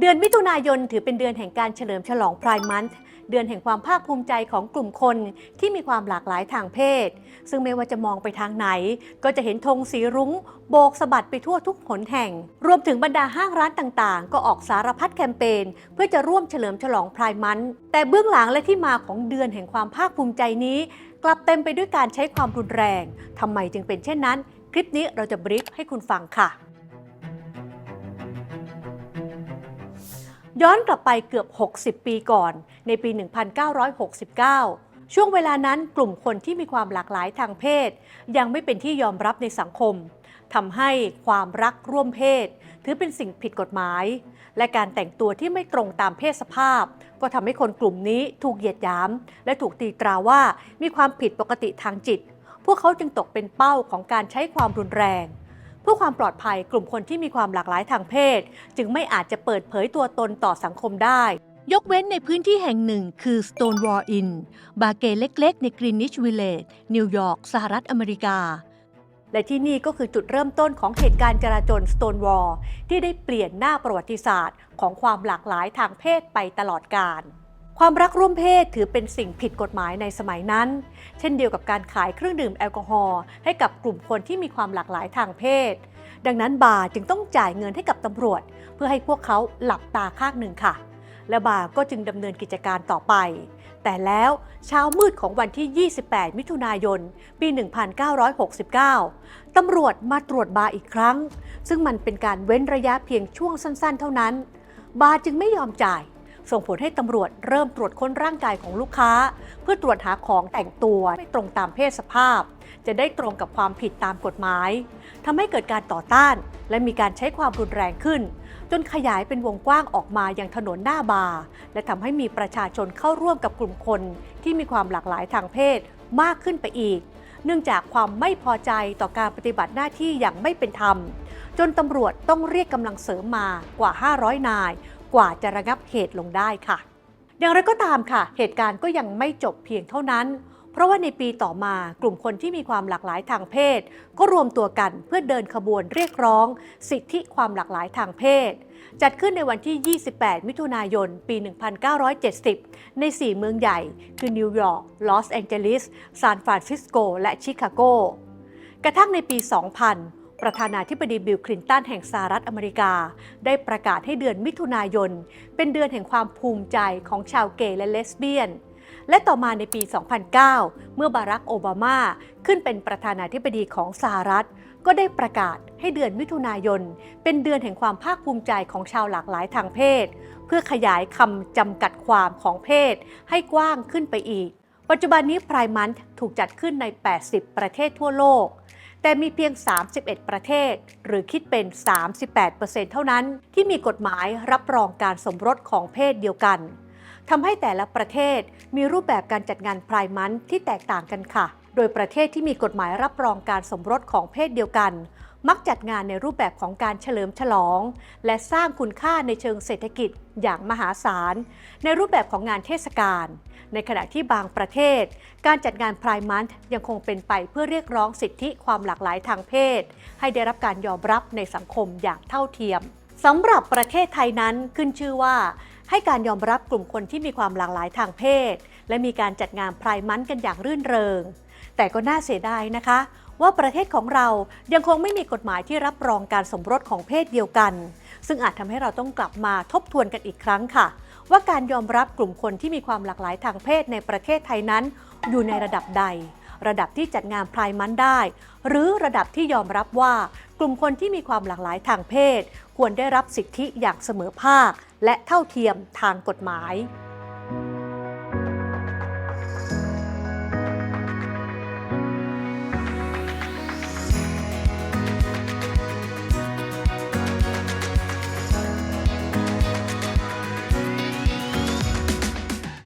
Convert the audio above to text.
เดือนมิถุนายนถือเป็นเดือนแห่งการเฉลิมฉลองไพรายมันเดือนแห่งความภาคภูมิใจของกลุ่มคนที่มีความหลากหลายทางเพศ ซึ่งไม่ว่าจะมองไปทางไหน ก็จะเห็นธงสีรุง้ง โบกสะบัดไปทั่วทุกหนแห่ง รวมถึงบรรดาห้างร้านต่างๆ ก็ออกสารพัดแคมเปญเพื่อจะร่วมเฉลิมฉลองไพรายมันแต่เบื้องหลังและที่มาของเดือนแห่งความภาคภูมิใจนี้ กลับเต็มไปด้วยการใช้ความรุนแรงทำไมจึงเป็นเช่นนั้น คลิปนี้เราจะบรีฟให้คุณฟังค่ะ ย้อนกลับไปเกือบ 60 ปีก่อน ในปี 1969 ช่วงเวลานั้นกลุ่มคนที่มีความหลากหลายทางเพศ ยังไม่เป็นที่ยอมรับในสังคมทำให้ความรักร่วมเพศ ถือเป็นสิ่งผิดกฎหมาย และการแต่งตัวที่ไม่ตรงตามเพศสภาพ ก็ทำให้คนกลุ่มนี้ถูกเหยียดหยาม และถูกตีตราว่ามีความผิดปกติทางจิต พวกเขาจึงตกเป็นเป้าของการใช้ความรุนแรง พื่อความปลอดภัยกลุ่มคนที่มีความหลากหลายทางเพศ จึงไม่อาจจะเปิดเผยตัวตนต่อสังคมได้ ยกเว้นในพื้นที่แห่งหนึ่งคือ Stonewall Inn บาร์เกเล็กๆ ใน Greenwich Village นิวยอร์กสหรัฐอเมริกา และที่นี่ก็คือจุดเริ่มต้นของเหตุการณ์จราจร Stonewall ที่ได้เปลี่ยนหน้าประวัติศาสตร์ของความหลากหลายทางเพศไปตลอดกาล ความรักร่วมเพศถือเป็นสิ่งผิดกฎหมายในสมัยนั้น เช่นเดียวกับการขายเครื่องดื่มแอลกอฮอล์ให้กับกลุ่มคนที่มีความหลากหลายทางเพศ ดังนั้นบาร์จึงต้องจ่ายเงินให้กับตำรวจ เพื่อให้พวกเขาหลับตาข้างหนึ่งค่ะ และบาร์ก็จึงดำเนินกิจการต่อไป แต่แล้วเช้ามืดของวันที่ 28 มิถุนายน ปี 1969 ตำรวจมาตรวจบาร์อีกครั้ง ซึ่งมันเป็นการเว้นระยะเพียงช่วงสั้น ๆ เท่านั้น บาร์จึงไม่ยอมจ่าย ส่งผลให้ตำรวจเริ่มตรวจค้นร่างกายของลูกค้า เพื่อตรวจหาของแต่งตัวไม่ตรงตามเพศสภาพ จะได้ตรงกับความผิดตามกฎหมายทำให้เกิดการต่อต้าน และมีการใช้ความรุนแรงขึ้น จนขยายเป็นวงกว้างออกมายังถนนหน้าบาร์และทำให้มีประชาชนเข้าร่วมกับกลุ่มคน ที่มีความหลากหลายทางเพศมากขึ้นไปอีก เนื่องจากความไม่พอใจต่อการปฏิบัติหน้าที่อย่างไม่เป็นธรรม จนตำรวจต้องเรียกกำลังเสริมมากว่า 500 นาย กว่าจะระงับเหตุลงได้ค่ะ อย่างไรก็ตามค่ะ เหตุการณ์ก็ยังไม่จบเพียงเท่านั้น เพราะว่าในปีต่อมากลุ่มคนที่มีความหลากหลายทางเพศ ก็รวมตัวกันเพื่อเดินขบวนเรียกร้อง สิทธิความหลากหลายทางเพศ จัดขึ้นในวันที่ 28 มิถุนายน ปี 1970 ใน 4 เมืองใหญ่ คือนิวยอร์ก ลอสแองเจลิส ซานฟรานซิสโก และชิคาโก กระทั่งในปี 2000 ประธานาธิบดีบิลคลินตันแห่งสหรัฐอเมริกา ได้ประกาศให้เดือนมิถุนายน เป็นเดือนแห่งความภูมิใจของชาวเกย์และเลสเบี้ยน และต่อมาในปี 2009 เมื่อบารักโอบามาขึ้นเป็นประธานาธิบดีของสหรัฐ ก็ได้ประกาศให้เดือนมิถุนายน เป็นเดือนแห่งความภาคภูมิใจของชาวหลากหลายทางเพศ เพื่อขยายคำจำกัดความของเพศ ให้กว้างขึ้นไปอีก ปัจจุบันนี้ไพรายมันถูกจัดขึ้นใน 80 ประเทศทั่วโลก แต่มีเพียง 31 ประเทศ หรือคิดเป็น 38%เท่านั้น ที่มีกฎหมายรับรองการสมรสของเพศเดียวกันทำให้แต่ละประเทศมีรูปแบบการจัดงานพรายมันที่แตกต่างกันค่ะ โดยประเทศที่มีกฎหมายรับรองการสมรสของเพศเดียวกัน มักจัดงานในรูปแบบของการเฉลิมฉลอง และสร้างคุณค่าในเชิงเศรษฐกิจอย่างมหาศาล ในรูปแบบของงานเทศกาล ในขณะที่บางประเทศ การจัดงานพรายมันยังคงเป็นไปเพื่อเรียกร้องสิทธิความหลากหลายทางเพศ ให้ได้รับการยอมรับในสังคมอย่างเท่าเทียมสำหรับประเทศไทยนั้นขึ้นชื่อว่า ให้การยอมรับกลุ่มคนที่มีความหลากหลายทางเพศ และมีการจัดงานพรายมันกันอย่างรื่นเริง แต่ก็น่าเสียดายนะคะ ว่าประเทศของเรายังคงไม่มีกฎหมายที่รับรองการสมรสของเพศเดียวกัน ซึ่งอาจทำให้เราต้องกลับมาทบทวนกันอีกครั้งค่ะ ว่าการยอมรับกลุ่มคนที่มีความหลากหลายทางเพศในประเทศไทยนั้น อยู่ในระดับใด ระดับที่จัดงานพรายมันได้ หรือระดับที่ยอมรับว่ากลุ่มคนที่มีความหลากหลายทางเพศ ควรได้รับสิทธิอย่างเสมอภาค และเท่าเทียมทางกฎหมาย